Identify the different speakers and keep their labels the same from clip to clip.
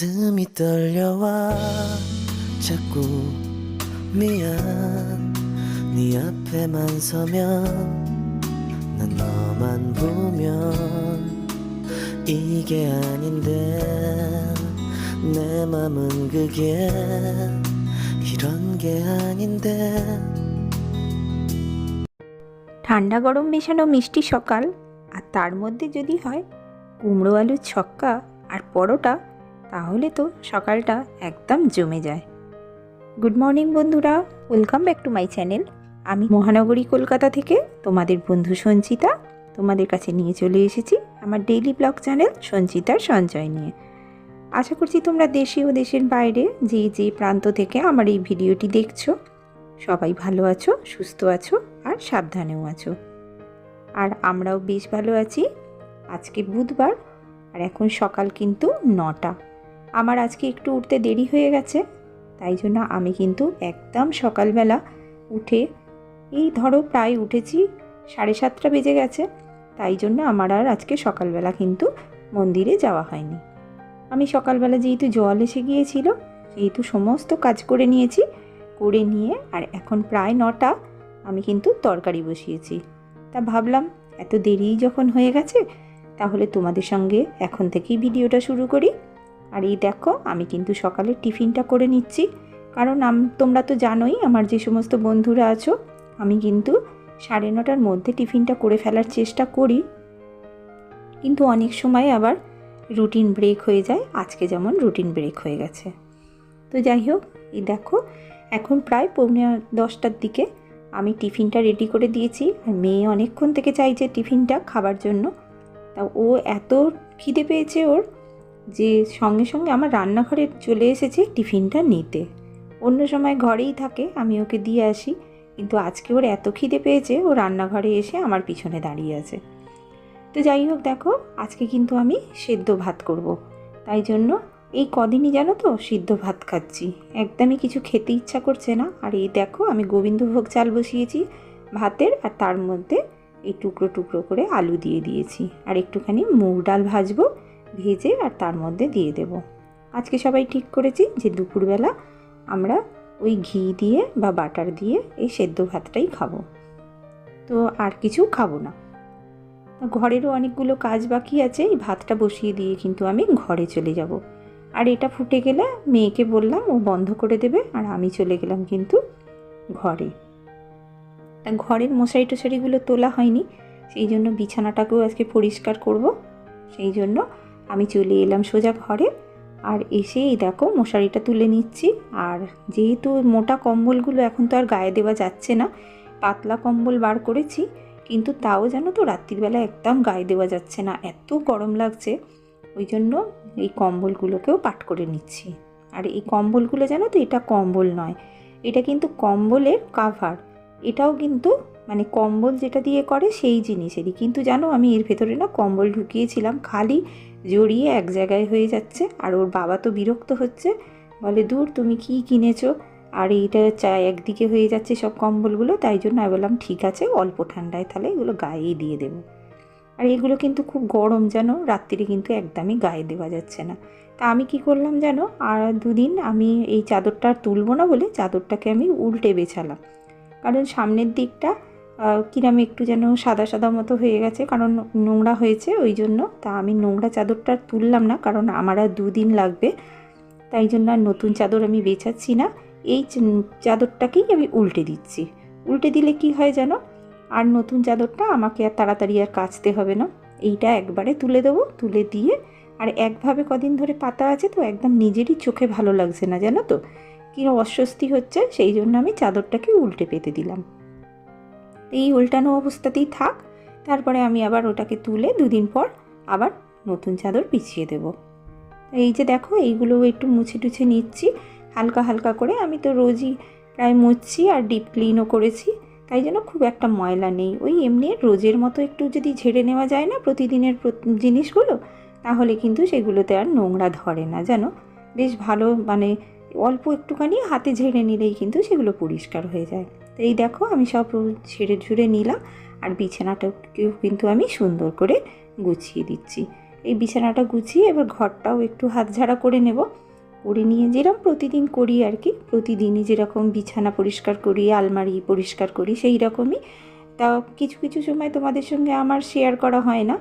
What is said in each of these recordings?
Speaker 1: 가슴이 떨려와 자꾸 미안 네 앞에만 서면 난 너만 보면 이게 아닌데 내 맘은 그게 이런 게 아닌데
Speaker 2: ঠান্ডা গরম মেশানো মিষ্টি সকাল আর তার মধ্যে যদি হয় কুমড়ো আলুর ছক্কা আর পরোটা তাহলে তো সকালটা একদম জমে যায়। গুড মর্নিং বন্ধুরা। Welcome back to my channel আমি মহানগরী কলকাতা থেকে তোমাদের বন্ধু সঞ্চিতা তোমাদের কাছে নিয়ে চলে এসেছি আমার ডেইলি ব্লগ চ্যানেল সঞ্চিতার সঞ্চয় নিয়ে। আশা করছি তোমরা দেশে ও দেশের বাইরে যে যে প্রান্ত থেকে আমার এই ভিডিওটি দেখছ, সবাই ভালো আছো, সুস্থ আছো আর সাবধানেও আছো। আর আমরাও বেশ ভালো আছি। আজকে বুধবার আর এখন সকাল কিন্তু নটা। আমার আজকে একটু উঠতে দেরি হয়ে গেছে, তাই জন্য আমি কিন্তু একদম সকালবেলা উঠে, এই ধরো প্রায় উঠেছি সাড়ে সাতটা বেজে গেছে, তাই জন্য আমার আর আজকে সকালবেলা কিন্তু মন্দিরে যাওয়া হয়নি। আমি সকালবেলা যেহেতু জল এসে গিয়েছিল, সেহেতু সমস্ত কাজ করে নিয়েছি, করে নিয়ে আর এখন প্রায় নটা, আমি কিন্তু তরকারি বসিয়েছি। তা ভাবলাম, এত দেরি যখন হয়ে গেছে, তাহলে তোমাদের সঙ্গে এখন থেকেই ভিডিওটা শুরু করি। আর এই দেখো, আমি কিন্তু সকালে টিফিনটা করে নিচ্ছি। কারণ তোমরা তো জানোই আমার যে সমস্ত বন্ধুরা আছো, আমি কিন্তু সাড়ে নটার মধ্যে টিফিনটা করে ফেলার চেষ্টা করি। কিন্তু অনেক সময় আবার রুটিন ব্রেক হয়ে যায়, আজকে যেমন রুটিন ব্রেক হয়ে গেছে। তো যাই হোক, এই দেখো, এখন প্রায় পৌনে দশটার দিকে আমি টিফিনটা রেডি করে দিয়েছি। আর মেয়ে অনেকক্ষণ থেকে চাইছে টিফিনটা খাবার জন্য। তা ও এত খিদে পেয়েছে ওর যে সঙ্গে সঙ্গে আমার রান্নাঘরে চলে এসেছে টিফিনটা নিতে। অন্য সময় ঘরেই থাকে, আমি ওকে দিয়ে আসি। কিন্তু আজকে ওর এত খিদে পেয়েছে, ও রান্নাঘরে এসে আমার পিছনে দাঁড়িয়ে আছে। তো যাই হোক, দেখো, আজকে কিন্তু আমি সেদ্ধ ভাত করব। তাই জন্য এই কদিনই জানো তো সিদ্ধ ভাত খাচ্ছি। একদমই কিছু খেতে ইচ্ছা করছে না। আর এই দেখো, আমি গোবিন্দভোগ চাল বসিয়েছি ভাতের, আর তার মধ্যে এই টুকরো টুকরো করে আলু দিয়ে দিয়েছি। আর একটুখানি মুগ ডাল ভাজবো। ভেজে আর তার মধ্যে দিয়ে দেব। আজকে সবাই ঠিক করেছি যে দুপুরবেলা আমরা ওই ঘি দিয়ে বা বাটার দিয়ে এই সেদ্ধ ভাতটাই খাব। তো আর কিছু খাব না। ঘরেরও অনেকগুলো কাজ বাকি আছে, এই ভাতটা বসিয়ে দিয়ে কিন্তু আমি ঘরে চলে যাব। আর এটা ফুটে গেলে মেয়েকে বললাম, ও বন্ধ করে দেবে আর আমি চলে গেলাম কিন্তু ঘরে। তা ঘরের মশারি টশারিগুলো তোলা হয়নি, সেই জন্য বিছানাটাকেও আজকে পরিষ্কার করব। সেই জন্য আমি চলে এলাম সোজা ঘরে আর এসে এই দেখো মশারিটা তুলে নিচ্ছি। আর যেহেতু মোটা কম্বলগুলো এখন তো আর গায়ে দেওয়া যাচ্ছে না, পাতলা কম্বল বার করেছি, কিন্তু তাও জানো তো রাত্রিবেলা একদম গায়ে দেওয়া যাচ্ছে না, এত গরম লাগছে। ওই জন্য এই কম্বলগুলোকেও পাট করে নিচ্ছি। আর এই কম্বলগুলো জানো তো, এটা কম্বল নয়, এটা কিন্তু কম্বলের কাভার এটাও কিন্তু মানে কম্বল যেটা দিয়ে করে সেই জিনিসেরই। কিন্তু জানো আমি এর ভেতরে না কম্বল ঢুকিয়েছিলাম খালি জড়িয়ে এক জায়গায় হয়ে যাচ্ছে। আর ওর বাবা তো বিরক্ত হচ্ছে। বলে, দূর, তুমি কি কিনেছো? আর এইটা চা একদিকে হয়ে যাচ্ছে সব কম্বলগুলো। তাই জন্য আমি বললাম, ঠিক আছে, অল্প ঠান্ডায় তাহলে এগুলো গায়েই দিয়ে দেবো। আর এগুলো কিন্তু খুব গরম যেন রাত্রিরে কিন্তু একদমই গায়ে দেওয়া যাচ্ছে না। তা আমি কি করলাম যেন আর দুদিন আমি এই চাদরটা আর তুলবো না বলে চাদরটাকে আমি উল্টে বেছালাম। কারণ সামনের দিকটা কিরাম একটু যেন সাদা সাদা মতো হয়ে গেছে, কারণ নোংরা হয়েছে ওই জন্য। তা আমি নোংরা চাদরটা তুললাম না, কারণ আমার আর দুদিন লাগবে। তাই জন্য আর নতুন চাদর আমি বেছাচ্ছি না। এই চাদরটাকেই আমি উল্টে দিচ্ছি। উল্টে দিলে কি হয় যেন আর নতুন চাদরটা আমাকে আর তাড়াতাড়ি আর কাচতে হবে না। এইটা একবারে তুলে দেবো, তুলে দিয়ে। আর একভাবে কদিন ধরে পাতা আছে তো, একদম নিজেরই চোখে ভালো লাগছে না, জানো তো? কী অস্বস্তি হচ্ছে, সেই জন্য আমি চাদরটাকে উল্টে পেতে দিলাম। এই উল্টানো অবস্থাতেই থাক। তারপরে আমি আবার ওটাকে তুলে দুদিন পর আবার নতুন চাদর পিছিয়ে দেব। এই যে দেখো, এইগুলো একটু মুছে টুছে নিচ্ছি। হালকা হালকা করে আমি তো রোজই প্রায় মুছছি আর ডিপ ক্লিনও করেছি। তাই জন্য খুব একটা ময়লা নেই। ওই এমনি রোজের মতো একটু যদি ঝেড়ে নেওয়া যায় না প্রতিদিনের জিনিসগুলো, তাহলে কিন্তু সেগুলোতে আর নোংরা ধরে না, জানো? বেশ ভালো মানে অল্প একটুখানি হাতে ঝেড়ে নিলেই কিন্তু সেগুলো পরিষ্কার হয়ে যায়। এই দেখো আমি সব ঝেড়ে ঝুড়ে নিলাম, আর বিছানাটাকেও কিন্তু আমি সুন্দর করে গুছিয়ে দিচ্ছি। এই বিছানাটা গুছিয়ে এবার ঘরটাও একটু হাতঝাড়া করে নেব। করে নিয়ে যেরকম প্রতিদিন করি আর কি, প্রতিদিনই যেরকম বিছানা পরিষ্কার করি, আলমারি পরিষ্কার করি, সেই রকমই। তা কিছু কিছু সময় তোমাদের সঙ্গে আমার শেয়ার করা হয় না,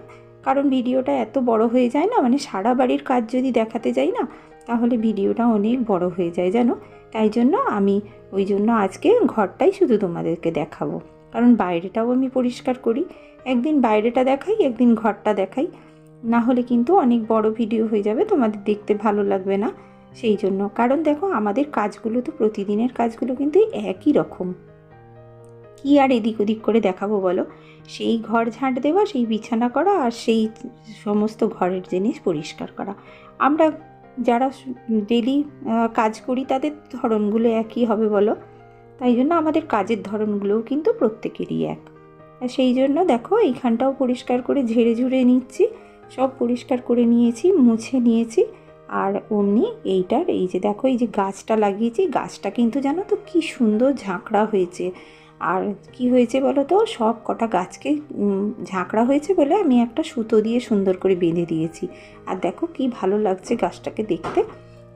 Speaker 2: কারণ ভিডিওটা এত বড় হয়ে যায় না মানে সারা বাড়ির কাজ যদি দেখাতে যাই না তাহলে ভিডিওটা অনেক বড় হয়ে যায় জানো? তাই জন্য আমি ওই জন্য আজকে ঘরটাই শুধু তোমাদেরকে দেখাবো। কারণ বাইরেটাও আমি পরিষ্কার করি। একদিন বাইরেটা দেখাই, একদিন ঘরটা দেখাই। না হলে কিন্তু অনেক বড় ভিডিও হয়ে যাবে, তোমাদের দেখতে ভালো লাগবে না। সেই জন্য, কারণ দেখো আমাদের কাজগুলো তো প্রতিদিনের কাজগুলো কিন্তু একই রকম। কি আর এদিক ওদিক করে দেখাবো বলো? সেই ঘর ঝাঁট দেওয়া, সেই বিছানা করা আর সেই সমস্ত ঘরের জিনিস পরিষ্কার করা। আমরা যারা ডেলি কাজ করি তাদের ধরনগুলো একই হবে বলো। তাই জন্য আমাদের কাজের ধরনগুলোও কিন্তু প্রত্যেকেরই এক। সেই জন্য দেখো এইখানটাও পরিষ্কার করে ঝেড়ে ঝুড়ে নিচ্ছি, সব পরিষ্কার করে নিয়েছি, মুছে নিয়েছি। আর অমনি এইটার, এই যে দেখো এই যে গাছটা লাগিয়েছি, গাছটা কিন্তু জানো তো কী সুন্দর ঝাঁকড়া হয়েছে। আর কি হয়েছে বলো তো? সব কটা গাছকে ঝাঁকড়া হয়েছে বলে আমি একটা সুতো দিয়ে সুন্দর করে বেঁধে দিয়েছি। আর দেখো কি ভালো লাগছে গাছটাকে দেখতে।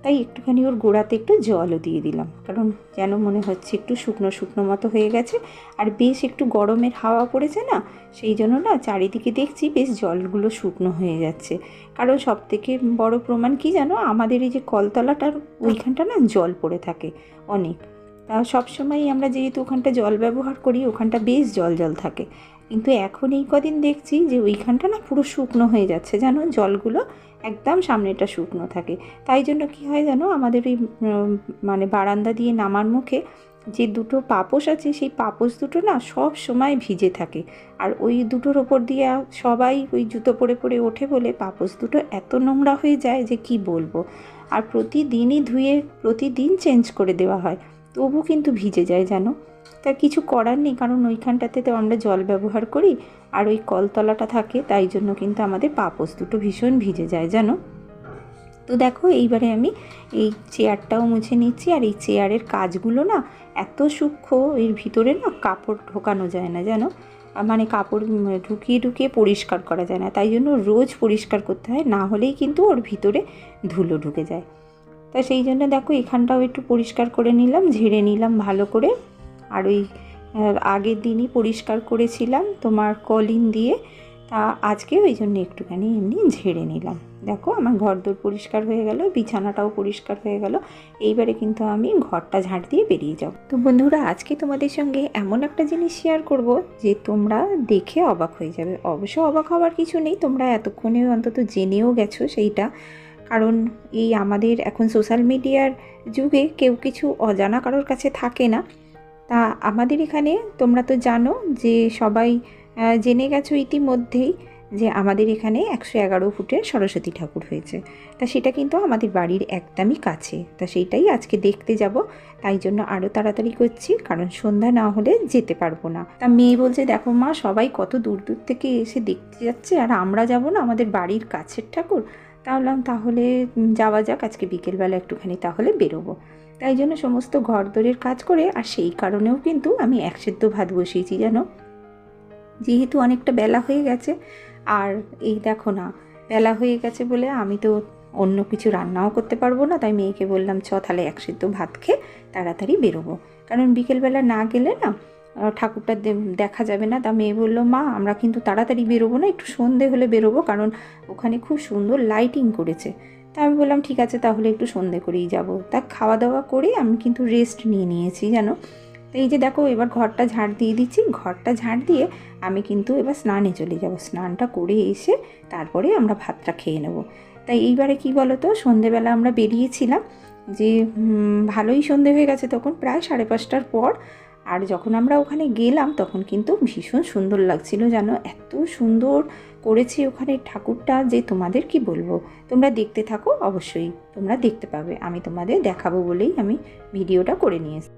Speaker 2: তাই একটুখানি ওর গোড়াতে একটু জলও দিয়ে দিলাম। কারণ যেন মনে হচ্ছে একটু শুকনো শুকনো মতো হয়ে গেছে। আর বেশ একটু গরমের হাওয়া পড়েছে না, সেই জন্য না চারিদিকে দেখছি বেশ জলগুলো শুকনো হয়ে যাচ্ছে। কারণ সব থেকে বড় প্রমাণ কি জানো? আমাদের এই যে কলতলাটার ওইখানটা না জল পড়ে থাকে অনেক। তা সবসময়ই আমরা যেহেতু ওখানটা জল ব্যবহার করি, ওখানটা বেশ জল জল থাকে। কিন্তু এখন এই কদিন দেখছি যে ওইখানটা না পুরো শুকনো হয়ে যাচ্ছে, জানো? জলগুলো একদম সামনেটা শুকনো থাকে। তাই জন্য কি হয় জানো? আমাদের ওই মানে বারান্দা দিয়ে নামার মুখে যে দুটো পাপোশ আছে, সেই পাপোশ দুটো না সব সময় ভিজে থাকে। আর ওই দুটোর ওপর দিয়ে সবাই ওই জুতো পরে পরে ওঠে বলে পাপোশ দুটো এত নোংরা হয়ে যায় যে কি বলব? আর প্রতিদিনই ধুয়ে, প্রতিদিন চেঞ্জ করে দেওয়া হয়। তবু কিন্তু ভিজে যায় জানো। তা কিছু করার নেই, কারণ ওইখানটাতে তো আমরা জল ব্যবহার করি, আর ওই কলতলাটা থাকে, তাই জন্য কিন্তু আমাদের পাপোস দুটো ভীষণ ভিজে যায়, জানো। তো দেখো, এইবারে আমি এই চেয়ারটাও মুছে নিচ্ছি, আর এই চেয়ারের কাজগুলো না এত সূক্ষ্ম, এর ভিতরে না কাপড় ঢোকানো যায় না, জানো। মানে কাপড় ঢুকিয়ে ঢুকিয়ে পরিষ্কার করা যায় না, তাই জন্য রোজ পরিষ্কার করতে হয়, না হলেই কিন্তু ওর ভিতরে ধুলো ঢুকে যায়। তা সেই জন্য দেখো এখানটাও একটু পরিষ্কার করে নিলাম, ঝেড়ে নিলাম ভালো করে। আর ওই আগের দিনই পরিষ্কার করেছিলাম তোমার কলিন দিয়ে। তা আজকে ওই জন্য একটুখানি এমনি ঝেড়ে নিলাম। দেখো আমার ঘরদোর পরিষ্কার হয়ে গেল, বিছানাটাও পরিষ্কার হয়ে গেল। এইবারে কিন্তু আমি ঘরটা ঝাঁট দিয়ে বেরিয়ে যাব। তো বন্ধুরা, আজকে তোমাদের সঙ্গে এমন একটা জিনিস শেয়ার করব যে তোমরা দেখে অবাক হয়ে যাবে। অবশ্য অবাক হওয়ার কিছু নেই, তোমরা এতক্ষণে অন্তত জেনেও গেছো সেইটা। কারণ এই আমাদের এখন সোশ্যাল মিডিয়ার যুগে কেউ কিছু অজানা কারোর কাছে থাকে না। তা আমাদের এখানে তোমরা তো জানো যে সবাই জেনে গেছো ইতিমধ্যেই যে আমাদের এখানে একশো এগারো ফুটের সরস্বতী ঠাকুর হয়েছে। তা সেটা কিন্তু আমাদের বাড়ির একদমই কাছে। তা সেইটাই আজকে দেখতে যাব। তাই জন্য আরও তাড়াতাড়ি করছি, কারণ সন্ধ্যা না হলে যেতে পারব না। তা মেয়ে বলছে, দেখো মা, সবাই কত দূর দূর থেকে এসে দেখতে যাচ্ছে, আর আমরা যাব না আমাদের বাড়ির কাছের ঠাকুর? তা বললাম তাহলে যাওয়া যাক, আজকে বিকেলবেলা একটুখানি তাহলে বেরোবো। তাই জন্য সমস্ত ঘরদোরের কাজ করে, আর সেই কারণেও কিন্তু আমি এক সেদ্ধ ভাত বসিয়েছি, জানো? যেহেতু অনেকটা বেলা হয়ে গেছে, আর এই দেখো না, বেলা হয়ে গেছে বলে আমি তো অন্য কিছু রান্নাও করতে পারব না, তাই মেয়েকে বললাম, চ, তাহলে এক সেদ্ধ ভাত খেয়ে তাড়াতাড়ি বেরোবো। কারণ বিকেলবেলা না গেলে না ঠাকুরটা দেখা যাবে না। তা মেয়ে বলল, মা, আমরা কিন্তু তাড়াতাড়ি বেরোবো না, একটু সন্ধে হলে বেরোবো, কারণ ওখানে খুব সুন্দর লাইটিং করেছে। তা আমি বললাম, ঠিক আছে, তাহলে একটু সন্ধে করেই যাব। তা খাওয়া দাওয়া করে আমি কিন্তু রেস্ট নিয়ে নিয়েছি, জানো? তো এই যে দেখো, এবার ঘরটা ঝাড় দিয়ে দিচ্ছি। ঘরটা ঝাড় দিয়ে আমি কিন্তু এবার স্নানে চলে যাব। স্নানটা করে এসে তারপরে আমরা ভাতটা খেয়ে নেব। তাই এইবারে কি বলো তো সন্ধেবেলা আমরা বেরিয়েছিলাম যে ভালোই সন্ধে হয়ে গেছে তখন, প্রায় সাড়ে পাঁচটার পর আর যখন আমরা ওখানে গেলাম, তখন কিন্তু ভীষণ সুন্দর লাগছিল জানো? এত সুন্দর করেছে ওখানে ঠাকুরটা যে তোমাদের কি বলব? তোমরা দেখতে থাকো, অবশ্যই তোমরা দেখতে পাবে। আমি তোমাদের দেখাবো বলেই আমি ভিডিওটা করে নিয়েছি।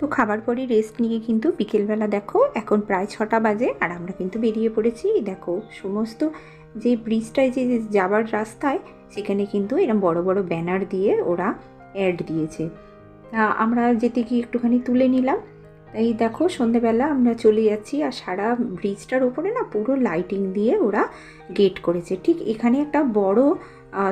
Speaker 2: তো খাবার পরে রেস্ট নিয়ে কিন্তু বিকেলবেলা দেখো, এখন প্রায় ছটা বাজে আর আমরা কিন্তু বেরিয়ে পড়েছি। দেখো, সমস্ত যে ব্রিজটায় যে যাবার রাস্তায়, সেখানে কিন্তু এরকম বড় বড় ব্যানার দিয়ে ওরা অ্যাড দিয়েছে। আমরা যেতে গিয়ে একটুখানি তুলে নিলাম এই দেখো সন্ধেবেলা আমরা চলে যাচ্ছি আর সারা ব্রিজটার উপরে না পুরো লাইটিং দিয়ে ওরা গেট করেছে। ঠিক এখানে একটা বড়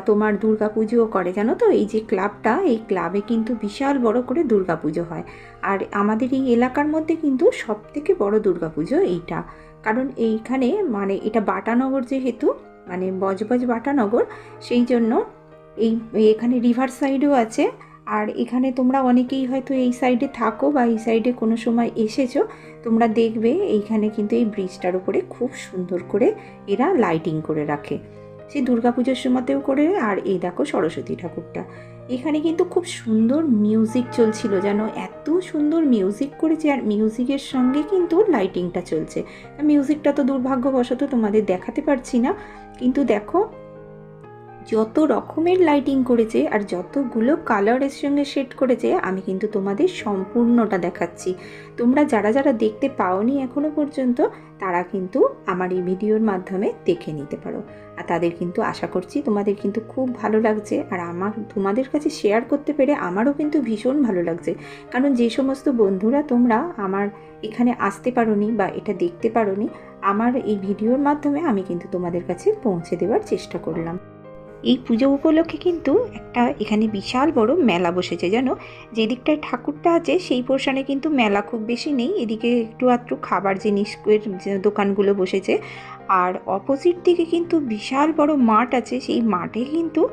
Speaker 2: তোমার দুর্গা পুজোও করে, জানো তো? এই যে ক্লাবটা এই ক্লাবে কিন্তু বিশাল বড় করে দুর্গা পুজো হয়। আর আমাদের এই এলাকার মধ্যে কিন্তু সব থেকে বড় দুর্গা পুজো এইটা। কারণ এইখানে মানে এটা বাটানগর যেহেতু মানে বজবজ বাটানগর, সেই জন্য এই, এখানে রিভার সাইডও আছে। আর এখানে তোমরা অনেকেই হয়তো এই সাইডে থাকো বা এই সাইডে কোনো সময় এসেছ, তোমরা দেখবে এইখানে কিন্তু এই ব্রিজটার উপরে খুব সুন্দর করে এরা লাইটিং করে রাখে। সেই দুর্গাপুজোর সময়তেও করে আর এই দেখো সরস্বতী ঠাকুরটা। এখানে কিন্তু খুব সুন্দর মিউজিক চলছিল যেন এত সুন্দর মিউজিক করেছে আর মিউজিকের সঙ্গে কিন্তু লাইটিংটা চলছে। মিউজিকটা তো দুর্ভাগ্যবশত তোমাদের দেখাতে পারছি না, কিন্তু দেখো যত রকমের লাইটিং করেছে আর যতগুলো কালারের সঙ্গে সেট করেছে, আমি কিন্তু তোমাদের সম্পূর্ণটা দেখাচ্ছি। তোমরা যারা যারা দেখতে পাওনি এখনও পর্যন্ত, তারা কিন্তু আমার এই ভিডিওর মাধ্যমে দেখে নিতে পারো। আর তাদের কিন্তু আশা করছি তোমাদের কিন্তু খুব ভালো লাগছে আর আমার, তোমাদের কাছে শেয়ার করতে পেরে আমারও কিন্তু ভীষণ ভালো লাগছে। কারণ যে সমস্ত বন্ধুরা তোমরা আমার এখানে আসতে পারোনি বা এটা দেখতে পারোনি, আমার এই ভিডিওর মাধ্যমে আমি কিন্তু তোমাদের কাছে পৌঁছে দেওয়ার চেষ্টা করলাম। এই পুজো উপলক্ষে কিন্তু একটা এখানে বিশাল বড় মেলা বসেছে জানো যেদিকটায় ঠাকুরটা আছে সেই পোর্শনে কিন্তু মেলা খুব বেশি নেই, এদিকে একটু আধটু খাবার জিনিসের দোকানগুলো বসেছে। আর অপোজিট দিকে কিন্তু বিশাল বড় মাঠ আছে, সেই মাঠে কিন্তু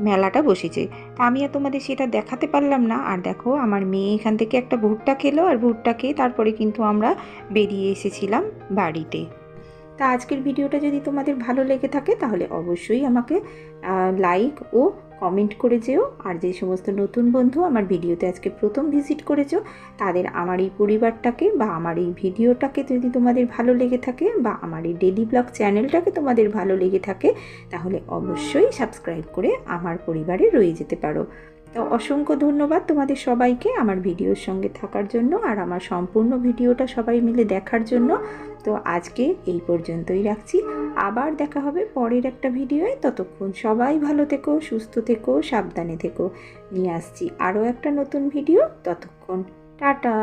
Speaker 2: মেলাটা বসেছে। তা আমি আর তোমাদের সেটা দেখাতে পারলাম না। আর দেখো, আমার মেয়ে এখান থেকে একটা ভুট্টা খেলো, আর ভুট্টা খেয়ে তারপরে কিন্তু আমরা বেরিয়ে এসেছিলাম বাড়িতে। তা আজকের ভিডিওটা যদি তোমাদের ভালো লেগে থাকে, তাহলে অবশ্যই আমাকে লাইক ও কমেন্ট করে যেও। আর যে সমস্ত নতুন বন্ধু আমার ভিডিওতে আজকে প্রথম ভিজিট করেছ, তাদের আমার এই পরিবারটাকে বা আমার এই ভিডিওটাকে যদি তোমাদের ভালো লেগে থাকে বা আমার এই ডেলি ব্লগ চ্যানেলটাকে তোমাদের ভালো লেগে থাকে, তাহলে অবশ্যই সাবস্ক্রাইব করে আমার পরিবারে রয়ে যেতে পারো। তো অসংখ্য ধন্যবাদ তোমাদের সবাইকে আমার ভিডিওর সঙ্গে থাকার জন্য আর আমার সম্পূর্ণ ভিডিওটা সবাই মিলে দেখার জন্য। তো আজকে এই পর্যন্তই রাখছি। আবার দেখা হবে পরের একটা ভিডিওয়ে। ততক্ষণ সবাই ভালো থেকো, সুস্থ থেকো, সাবধানে থেকো। নিয়ে আসছি আরও একটা নতুন ভিডিও। ততক্ষণ টাটা।